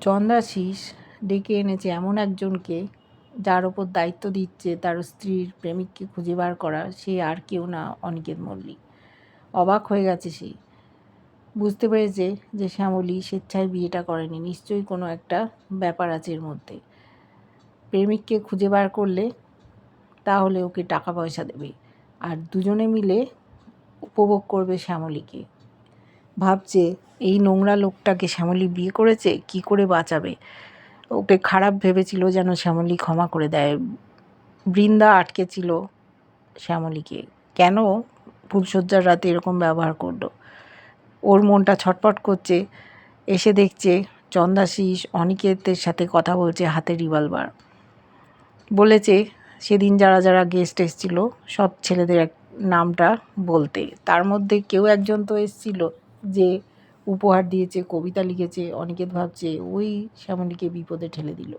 চন্দ্রাশিস ডেকে এনেছে এমন একজনকে যার ওপর দায়িত্ব দিচ্ছে তার স্ত্রীর প্রেমিককে খুঁজে বার করা, সে আর কেউ না অনিকেত মল্লিক। অবাক হয়ে গেছে সে। বুঝতে পেরেছে যে শ্যামলী স্বেচ্ছায় বিয়েটা করেনি। নিশ্চয়ই কোনো একটা ব্যাপার আছে এর মধ্যে। প্রেমিককে খুঁজে বার করলে তাহলে ওকে টাকা পয়সা দেবে। আর দুজনে মিলে উপভোগ করবে শ্যামলীকে। ভাবছে, এই নোংরা লোকটাকে শ্যামলী বিয়ে করেছে? কি করে বাঁচাবে? ওকে খারাপ ভেবেছিল যেন শ্যামলী ক্ষমা করে দেয়। বৃন্দা আটকে ছিল শ্যামলীকে। কেন? ফুলশয্যার রাতে এরকম ব্যবহার করল। ওর মনটা ছটপট করছে। এসে দেখছে চন্দাশিস অনিকেতের সাথে কথা বলছে হাতে রিভলভার। বলেছে, সেদিন যারা যারা গেস্ট এসেছিল, সব ছেলেদের এক, নামটা বলতে। তার মধ্যে কেউ একজন তো এসেছিল। যে উপহার দিয়েছে কবিতা লিখেছে অনিকেত ভাবছে ওই শ্যামলীকে বিপদে ঠেলে দিল।